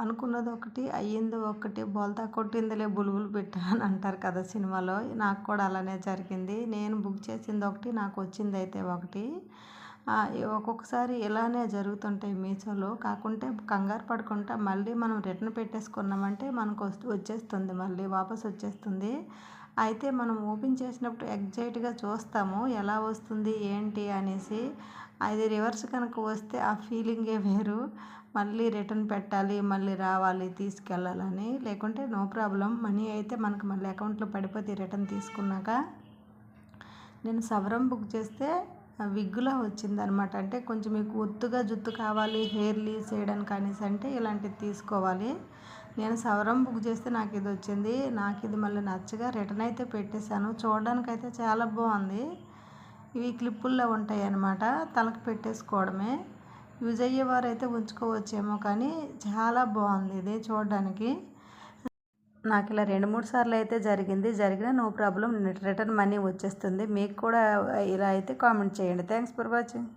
అనుకున్నది ఒకటి అయ్యింది ఒకటి బోల్తా కొట్టిందిలే బులుబులు పెట్టాను అని అంటారు కదా సినిమాలో. నాకు కూడా అలానే జరిగింది. నేను బుక్ చేసింది ఒకటి నాకు వచ్చింది అయితే ఒకటి. ఒక్కొక్కసారి ఇలానే జరుగుతుంటాయి మీషోలో. కాకుంటే కంగారు పడకుండా మళ్ళీ మనం రిటర్న్ పెట్టేసుకున్నామంటే మనకు వచ్చేస్తుంది మళ్ళీ వాపస్ వచ్చేస్తుంది. అయితే మనం ఓపెన్ చేసినప్పుడు ఎగ్జైట్గా చూస్తాము ఎలా వస్తుంది ఏంటి అనేసి. అది రివర్స్ కనుక వస్తే ఆ ఫీలింగే వేరు. మళ్ళీ రిటర్న్ పెట్టాలి మళ్ళీ రావాలి తీసుకెళ్ళాలని. లేకుంటే నో ప్రాబ్లం. మనీ అయితే మనకు మళ్ళీ అకౌంట్లో పడిపోతే రిటర్న్ తీసుకున్నాక. నేను సవరం బుక్ చేస్తే విగ్గులా వచ్చిందనమాట అంటే కొంచెం మీకు ఒత్తుగా జుత్తు కావాలి హెయిర్ లీవ్ చేయడానికి అనేసి అంటే ఇలాంటివి తీసుకోవాలి. నేను సవరం బుక్ చేస్తే నాకు ఇది వచ్చింది. నాకు ఇది మళ్ళీ నచ్చగా రిటర్న్ అయితే పెట్టేశాను. చూడడానికైతే చాలా బాగుంది. ఇవి క్లిప్పుల్లో ఉంటాయి అన్నమాట తలకు పెట్టేసుకోవడమే. యూజ్ అయ్యేవారు అయితే ఉంచుకోవచ్చేమో కానీ చాలా బాగుంది ఇది చూడడానికి. నాకు ఇలా రెండు మూడు సార్లు అయితే జరిగింది. జరిగిన నో ప్రాబ్లం. రిటర్న్ మనీ వచ్చేస్తుంది. మీకు కూడా ఇలా అయితే కామెంట్ చేయండి. Thanks for watching.